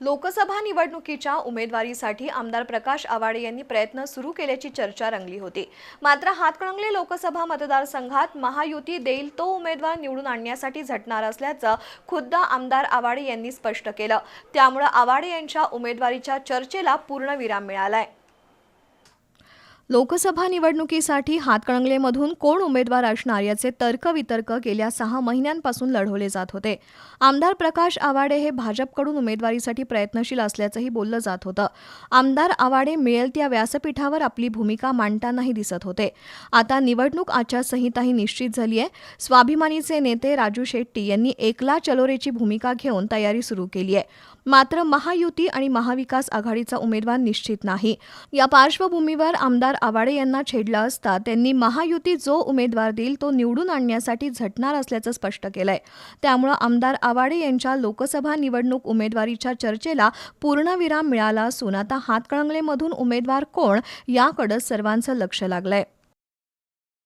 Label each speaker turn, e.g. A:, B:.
A: लोकसभा निवडणुकीच्या उमेदवारीसाठी आमदार प्रकाश आवाडे यांनी प्रयत्न सुरू केल्याची चर्चा रंगली होती. मात्र हातकणंगले लोकसभा मतदारसंघात महायुती देईल तो उमेदवार निवडून आणण्यासाठी झटणार असल्याचं खुद्द आमदार आवाडे यांनी स्पष्ट केलं. त्यामुळं आवाडे यांच्या उमेदवारीच्या चर्चेला पूर्णविराम मिळालाय. लोकसभा निवडणुकीसाठी हातकणंगलेमधून कोण उमेदवार असणार याचे तर्कवितर्क गेल्या सहा महिन्यांपासून लढवले जात होते. आमदार प्रकाश आवाडे हे भाजपकडून उमेदवारीसाठी प्रयत्नशील असल्याचंही बोललं जात होतं. आमदार आवाडे मिळेल त्या व्यासपीठावर आपली भूमिका मांडतानाही दिसत होते. आता निवडणूक आचारसंहिताही निश्चित झाली आहे स्वाभिमानीचे नेते राजू शेट्टी यांनी एकला चलोरेची भूमिका घेऊन तयारी सुरू केली आहे मात्र महायुती आणि महाविकास आघाडीचा उमेदवार निश्चित नाही. या पार्श्वभूमीवर आमदार आवाडे यांना छेडला असता त्यांनी महायुती जो उमेदवार देईल तो निवडून आणण्यासाठी झटणार असल्याचं स्पष्ट केलंय. त्यामुळं आमदार आवाडे यांच्या लोकसभा निवडणूक उमेदवारीच्या चर्चेला पूर्णविराम मिळाला असून आता हातकणंगलेमधून उमेदवार कोण याकडं सर्वांचं लक्ष लागलंय.